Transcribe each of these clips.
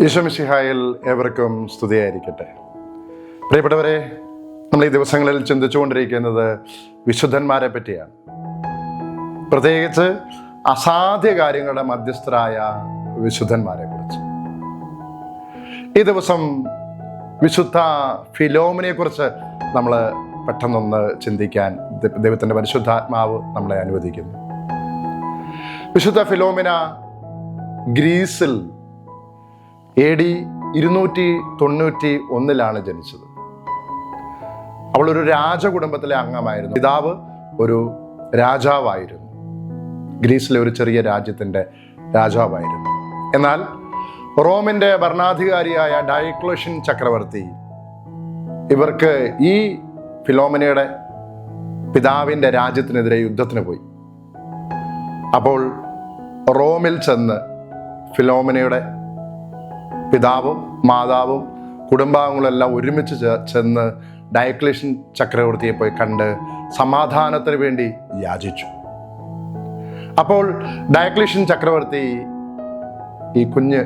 ഈശോമിശിഹായിൽ ഏവർക്കും സ്തുതിയായിരിക്കട്ടെ. പ്രിയപ്പെട്ടവരെ നമ്മൾ ഈ ദിവസങ്ങളിൽ ചിന്തിച്ചുകൊണ്ടിരിക്കുന്നത് വിശുദ്ധന്മാരെ പറ്റിയാണ്. പ്രത്യേകിച്ച് അസാധ്യ കാര്യങ്ങളുടെ മധ്യസ്ഥരായ വിശുദ്ധന്മാരെ കുറിച്ച്. ഈ ദിവസം വിശുദ്ധ ഫിലോമിനെ കുറിച്ച് നമ്മൾ പെട്ടെന്നൊന്ന് ചിന്തിക്കാൻ ദൈവത്തിന്റെ പരിശുദ്ധാത്മാവ് നമ്മളെ അനുവദിക്കുന്നു. വിശുദ്ധ ഫിലോമിന ഗ്രീസിൽ എ ഡി ഇരുന്നൂറ്റി തൊണ്ണൂറ്റി ഒന്നിലാണ് ജനിച്ചത്. അവൾ ഒരു രാജകുടുംബത്തിലെ അംഗമായിരുന്നു. പിതാവ് ഒരു രാജാവായിരുന്നു. ഗ്രീസിലെ ഒരു ചെറിയ രാജ്യത്തിന്റെ രാജാവായിരുന്നു. എന്നാൽ റോമിന്റെ ഭരണാധികാരിയായ ഡയക്ലോഷ്യൻ ചക്രവർത്തി ഇവർക്ക് ഈ ഫിലോമിനയുടെ പിതാവിന്റെ രാജ്യത്തിനെതിരെ യുദ്ധത്തിന് പോയി. അപ്പോൾ റോമിൽ ചെന്ന് ഫിലോമിനയുടെ പിതാവും മാതാവും കുടുംബാംഗങ്ങളെല്ലാം ഒരുമിച്ച് ചെന്ന് ഡയക്ലേഷൻ ചക്രവർത്തിയെ പോയി കണ്ട് സമാധാനത്തിന് വേണ്ടി യാചിച്ചു. അപ്പോൾ ഡയക്ലേഷൻ ചക്രവർത്തി ഈ കുഞ്ഞ്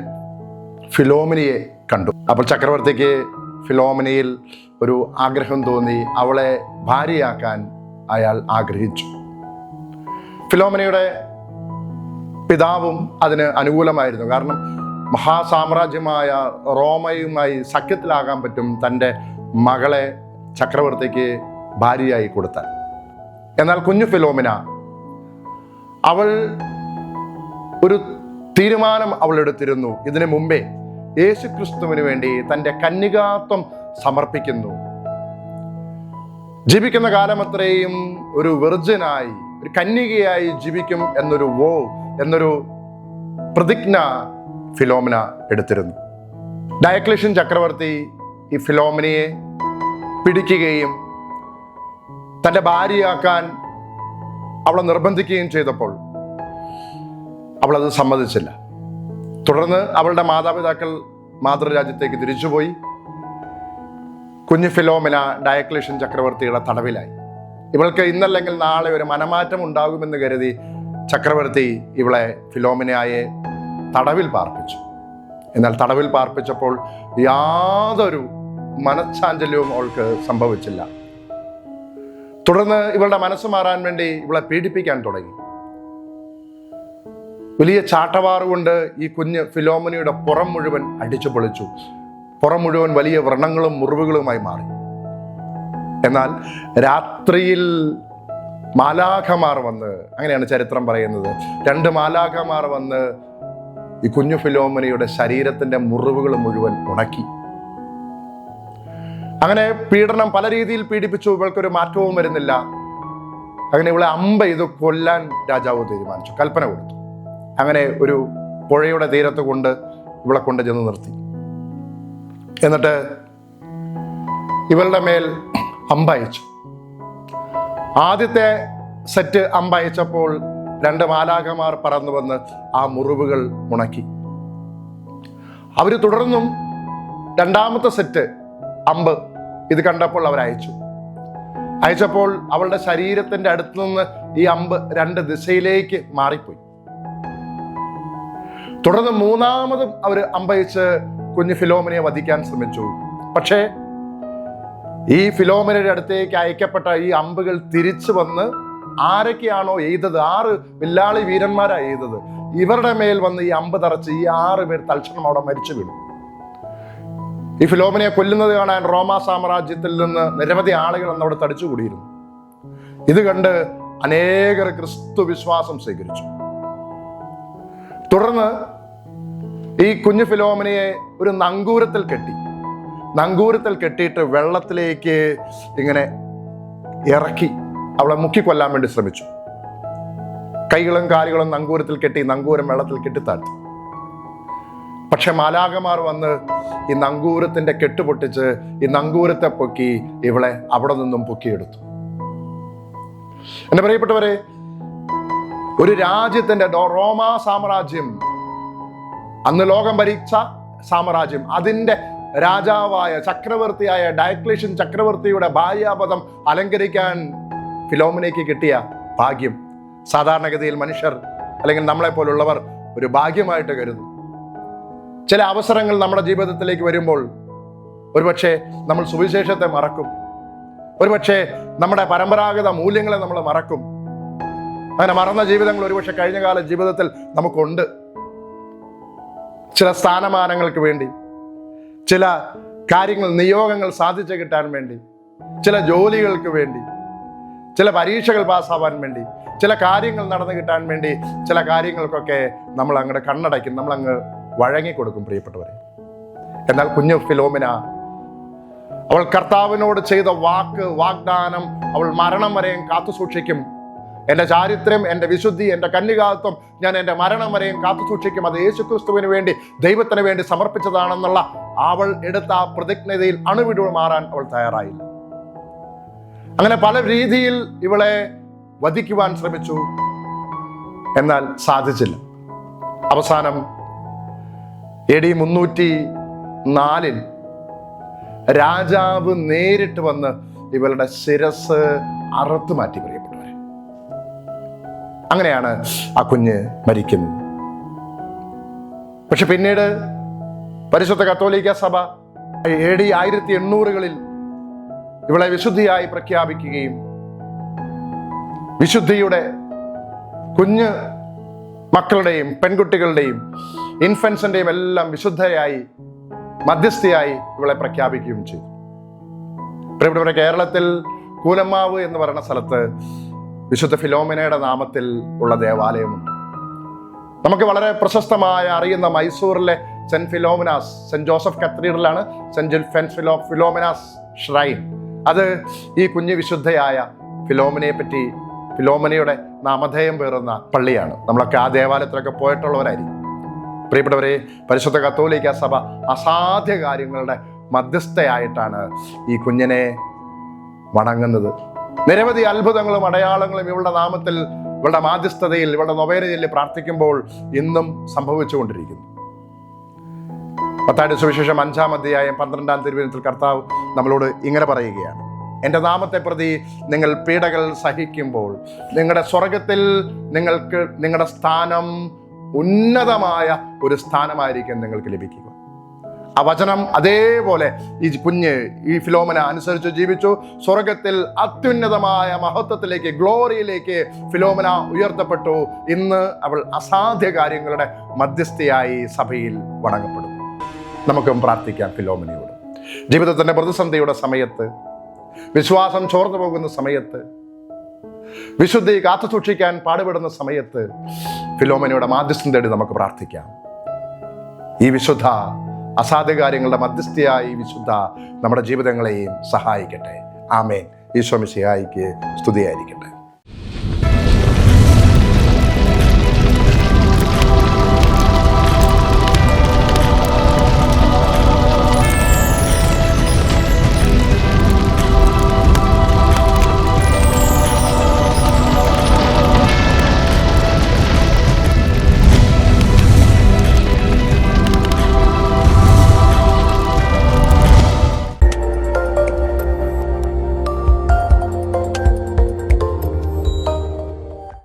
ഫിലോമിനിയെ കണ്ടു. അപ്പോൾ ചക്രവർത്തിക്ക് ഫിലോമിനിയിൽ ഒരു ആഗ്രഹം തോന്നി അവളെ ഭാര്യയാക്കാൻ അയാൾ ആഗ്രഹിച്ചു. ഫിലോമിനയുടെ പിതാവും അതിന് അനുകൂലമായിരുന്നു. കാരണം മഹാസാമ്രാജ്യമായ റോമയുമായി സഖ്യത്തിലാകാൻ പറ്റും തന്റെ മകളെ ചക്രവർത്തിക്ക് ഭാര്യയായി കൊടുത്താൽ. എന്നാൽ കുഞ്ഞു ഫിലോമിന അവൾ ഒരു തീരുമാനം അവൾ എടുത്തിരുന്നു. ഇതിനു മുമ്പേ യേശു ക്രിസ്തുവിന് വേണ്ടി തന്റെ കന്യകാത്വം സമർപ്പിക്കുന്നു. ജീവിക്കുന്ന കാലമത്രയും ഒരു വെർജനായി ഒരു കന്യകയായി ജീവിക്കും എന്നൊരു വോ എന്നൊരു പ്രതിജ്ഞ ഫിലോമിന എടുത്തിരുന്നു. ഡയക്ലേഷൻ ചക്രവർത്തി ഈ ഫിലോമിനയെ പിടിക്കുകയും തന്റെ ഭാര്യയാക്കാൻ അവളെ നിർബന്ധിക്കുകയും ചെയ്തപ്പോൾ അവളത് സമ്മതിച്ചില്ല. തുടർന്ന് അവളുടെ മാതാപിതാക്കൾ മാതൃരാജ്യത്തേക്ക് തിരിച്ചുപോയി. കുഞ്ഞു ഫിലോമിന ഡയക്ലേഷൻ ചക്രവർത്തിയുടെ തടവിലായി. ഇവൾക്ക് ഇന്നല്ലെങ്കിൽ നാളെ ഒരു മനമാറ്റം ഉണ്ടാകുമെന്ന് കരുതി ചക്രവർത്തി ഇവളെ ഫിലോമിനയെ തടവിൽ പാർപ്പിച്ചു. എന്നാൽ തടവിൽ പാർപ്പിച്ചപ്പോൾ യാതൊരു മനഃശാഞ്ചല്യവും അവൾക്ക് സംഭവിച്ചില്ല. തുടർന്ന് ഇവളുടെ മനസ്സ് മാറാൻ വേണ്ടി ഇവളെ പീഡിപ്പിക്കാൻ തുടങ്ങി. വലിയ ചാട്ടവാറുകൊണ്ട് ഈ കുഞ്ഞ് ഫിലോമനയുടെ പുറം മുഴുവൻ അടിച്ചു പൊളിച്ചു. പുറം മുഴുവൻ വലിയ വ്രണങ്ങളും മുറിവുകളുമായി മാറി. എന്നാൽ രാത്രിയിൽ മാലാഖമാർ വന്ന് അങ്ങനെയാണ് ചരിത്രം പറയുന്നത് രണ്ട് മാലാഖമാർ വന്ന് ഈ കുഞ്ഞു ഫിലോമനയുടെ ശരീരത്തിന്റെ മുറിവുകൾ മുഴുവൻ ഉണക്കി. അങ്ങനെ പീഡനം പല രീതിയിൽ പീഡിപ്പിച്ചു ഇവൾക്കൊരു മാറ്റവും വരുന്നില്ല. അങ്ങനെ ഇവളെ അമ്പ ഇത് കൊല്ലാൻ രാജാവ് തീരുമാനിച്ചു കൽപ്പന കൊടുത്തു. അങ്ങനെ ഒരു പുഴയുടെ തീരത്ത് കൊണ്ട് ഇവളെ കൊണ്ട് ചെന്ന് നിർത്തി. എന്നിട്ട് ഇവളുടെ മേൽ അമ്പയച്ചു. ആദ്യത്തെ സെറ്റ് അമ്പയച്ചപ്പോൾ രണ്ട് മാലാഖമാർ പറന്നു വന്ന് ആ മുറിവുകൾ ഉണക്കി അവർ തുടർന്നും രണ്ടാമത്തെ സെറ്റ് അമ്പ് ഇത് കണ്ടപ്പോൾ അവർ അയച്ചു. അയച്ചപ്പോൾ അവളുടെ ശരീരത്തിന്റെ അടുത്തു നിന്ന് ഈ അമ്പ് രണ്ട് ദിശയിലേക്ക് മാറിപ്പോയി. തുടർന്ന് മൂന്നാമതും അവർ അമ്പയച്ച് കുഞ്ഞു ഫിലോമിനെ വധിക്കാൻ ശ്രമിച്ചു. പക്ഷേ ഈ ഫിലോമിനയുടെ അടുത്തേക്ക് അയക്കപ്പെട്ട ഈ അമ്പുകൾ തിരിച്ചു വന്ന് ആരൊക്കെയാണോ എയ്തത്? ആറ് വില്ലാളി വീരന്മാരാ എയ്തത്. ഇവരുടെ മേൽ വന്ന് ഈ അമ്പ് തറച്ച് ഈ ആറ് പേർ തൽക്ഷണം അവിടെ മരിച്ചു വീണു. ഈ ഫിലോമിനെ കൊല്ലുന്നത് കാണാൻ റോമാ സാമ്രാജ്യത്തിൽ നിന്ന് നിരവധി ആളുകൾ അന്ന് അവിടെ തടിച്ചുകൂടിയിരുന്നു. ഇത് കണ്ട് അനേകർ ക്രിസ്തു വിശ്വാസം സ്വീകരിച്ചു. തുടർന്ന് ഈ കുഞ്ഞു ഫിലോമിനയെ ഒരു നങ്കൂരത്തിൽ കെട്ടി. നങ്കൂരത്തിൽ കെട്ടിയിട്ട് വെള്ളത്തിലേക്ക് ഇങ്ങനെ ഇറക്കി. അവളെ മുക്കിക്കൊല്ലാൻ വേണ്ടി ശ്രമിച്ചു. കൈകളും കാലുകളും നങ്കൂരത്തിൽ കെട്ടി നങ്കൂരം വെള്ളത്തിൽ കെട്ടിത്താഴ്ത്തി. പക്ഷെ മാലാകമാർ വന്ന് ഈ നങ്കൂരത്തിന്റെ കെട്ടുപൊട്ടിച്ച് ഈ നങ്കൂരത്തെ പൊക്കി ഇവളെ അവിടെ നിന്നും പൊക്കിയെടുത്തു. എന്റെ പ്രിയപ്പെട്ടവരെ ഒരു രാജ്യത്തിന്റെ റോമാ സാമ്രാജ്യം അന്ന് ലോകം ഭരിച്ച സാമ്രാജ്യം അതിന്റെ രാജാവായ ചക്രവർത്തിയായ ഡയക്ലേഷൻ ചക്രവർത്തിയുടെ ഭാര്യാപദം അലങ്കരിക്കാൻ ഫിലോമിനയ്ക്ക് കിട്ടിയ ഭാഗ്യം. സാധാരണഗതിയിൽ മനുഷ്യർ അല്ലെങ്കിൽ നമ്മളെപ്പോലുള്ളവർ ഒരു ഭാഗ്യമായിട്ട് കരുതും ചില അവസരങ്ങൾ നമ്മുടെ ജീവിതത്തിലേക്ക് വരുമ്പോൾ ഒരുപക്ഷെ നമ്മൾ സുവിശേഷത്തെ മറക്കും. ഒരുപക്ഷെ നമ്മുടെ പരമ്പരാഗത മൂല്യങ്ങളെ നമ്മൾ മറക്കും. അങ്ങനെ മറന്ന ജീവിതങ്ങൾ ഒരുപക്ഷെ കഴിഞ്ഞ കാല ജീവിതത്തിൽ നമുക്കുണ്ട്. ചില സ്ഥാനമാനങ്ങൾക്ക് വേണ്ടി ചില കാര്യങ്ങൾ നിയോഗങ്ങൾ സാധിച്ചു കിട്ടാൻ വേണ്ടി ചില ജോലികൾക്ക് വേണ്ടി ചില പരീക്ഷകൾ പാസ്സാവാൻ വേണ്ടി ചില കാര്യങ്ങൾ നടന്നു കിട്ടാൻ വേണ്ടി ചില കാര്യങ്ങൾക്കൊക്കെ നമ്മൾ അങ്ങോട്ട് കണ്ണടയ്ക്കും നമ്മൾ അങ്ങ് വഴങ്ങിക്കൊടുക്കും പ്രിയപ്പെട്ടവരെ. എന്നാൽ കുഞ്ഞു ഫിലോമിന അവൾ കർത്താവിനോട് ചെയ്ത വാക്ക് വാഗ്ദാനം അവൾ മരണം വരെയും കാത്തു സൂക്ഷിക്കും. എന്റെ ചാരിത്രം എന്റെ വിശുദ്ധി എന്റെ കന്യകാത്വം ഞാൻ എന്റെ മരണം വരെയും കാത്തു സൂക്ഷിക്കും. അത് യേശുക്രിസ്തുവിന് വേണ്ടി ദൈവത്തിന് വേണ്ടി സമർപ്പിച്ചതാണെന്നുള്ള അവൾ എടുത്ത ആ പ്രതിജ്ഞതയിൽ അണുവിടു മാറാൻ അവൾ തയ്യാറായില്ല. അങ്ങനെ പല രീതിയിൽ ഇവളെ വധിക്കുവാൻ ശ്രമിച്ചു എന്നാൽ സാധിച്ചില്ല. അവസാനം എ ഡി മുന്നൂറ്റി നാലിൽ രാജാവ് നേരിട്ട് വന്ന് ഇവളുടെ ശിരസ് അറുത്തു മാറ്റി പ്രിയപ്പെട്ടവരെ. അങ്ങനെയാണ് ആ കുഞ്ഞ് മരിക്കുന്നത്. പക്ഷെ പിന്നീട് പരിശുദ്ധ കത്തോലിക്ക സഭ എ ഡി ആയിരത്തി എണ്ണൂറുകളിൽ ഇവളെ വിശുദ്ധിയായി പ്രഖ്യാപിക്കുകയും വിശുദ്ധിയുടെ കുഞ്ഞ് മക്കളുടെയും പെൺകുട്ടികളുടെയും ഇൻഫൻസിന്റെയും എല്ലാം വിശുദ്ധയായി മധ്യസ്ഥയായി ഇവളെ പ്രഖ്യാപിക്കുകയും ചെയ്തു. പ്രിയപ്പെട്ടവരെ കേരളത്തിൽ കൂനമ്മാവ് എന്ന് പറയുന്ന സ്ഥലത്ത് വിശുദ്ധ ഫിലോമിനയുടെ നാമത്തിൽ ഉള്ള ദേവാലയമുണ്ട്. നമുക്ക് വളരെ പ്രശസ്തമായ അറിയുന്ന മൈസൂറിലെ സെന്റ് ഫിലോമിനാസ് സെന്റ് ജോസഫ് കത്തീഡ്രലാണ് സെന്റ് ഫെൻ ഫിലോ ഫിലോമിനാസ് ഷ്രൈൻ. അത് ഈ കുഞ്ഞു വിശുദ്ധയായ ഫിലോമിനയെ പറ്റി ഫിലോമിനയുടെ നാമധേയം പേറുന്ന പള്ളിയാണ്. നമ്മളൊക്കെ ആ ദേവാലയത്തിലൊക്കെ പോയിട്ടുള്ളവരായിരിക്കും. പ്രിയപ്പെട്ടവരെ പരിശുദ്ധ കത്തോലിക്ക സഭ അസാധ്യ കാര്യങ്ങളുടെ മധ്യസ്ഥയായിട്ടാണ് ഈ കുഞ്ഞിനെ വണങ്ങുന്നത്. നിരവധി അത്ഭുതങ്ങളും അടയാളങ്ങളും ഇവളുടെ നാമത്തിൽ ഇവളുടെ മാധ്യസ്ഥതയിൽ ഇവളുടെ നൊവേരയിൽ പ്രാർത്ഥിക്കുമ്പോൾ ഇന്നും സംഭവിച്ചുകൊണ്ടിരിക്കുന്നു. പത്താഴ്ച സുവിശേഷം അഞ്ചാം അധ്യായം പന്ത്രണ്ടാം തിരുവനന്തപുരത്തിൽ കർത്താവ് നമ്മളോട് ഇങ്ങനെ പറയുകയാണ്. എന്റെ നാമത്തെ പ്രതി നിങ്ങൾ പീഡകൾ സഹിക്കുമ്പോൾ നിങ്ങളുടെ സ്വർഗത്തിൽ നിങ്ങൾക്ക് നിങ്ങളുടെ സ്ഥാനം ഉന്നതമായ ഒരു സ്ഥാനമായിരിക്കും നിങ്ങൾക്ക് ലഭിക്കുക. ആ വചനം അതേപോലെ ഈ കുഞ്ഞ് ഈ ഫിലോമന അനുസരിച്ച് ജീവിച്ചു. സ്വർഗത്തിൽ അത്യുന്നതമായ മഹത്വത്തിലേക്ക് ഗ്ലോറിയിലേക്ക് ഫിലോമന ഉയർത്തപ്പെട്ടു. ഇന്ന് അവൾ അസാധ്യ കാര്യങ്ങളുടെ മധ്യസ്ഥയായി സഭയിൽ വണങ്ങപ്പെടുന്നു. നമുക്കും പ്രാർത്ഥിക്കാം ഫിലോമിനിയോട്. ജീവിതത്തിന്റെ പ്രതിസന്ധിയുടെ സമയത്ത് വിശ്വാസം ചോർന്നു പോകുന്ന സമയത്ത് വിശുദ്ധി കാത്തു സൂക്ഷിക്കാൻ പാടുപെടുന്ന സമയത്ത് ഫിലോമനയുടെ മാധ്യസ്ഥം തേടി നമുക്ക് പ്രാർത്ഥിക്കാം. ഈ വിശുദ്ധ അസാധ്യ കാര്യങ്ങളുടെ മധ്യസ്ഥയായ ഈ വിശുദ്ധ നമ്മുടെ ജീവിതങ്ങളെയും സഹായിക്കട്ടെ. ആമേൻ. ഈശോ മിശിഹായിക്ക് സ്തുതിയായിരിക്കട്ടെ.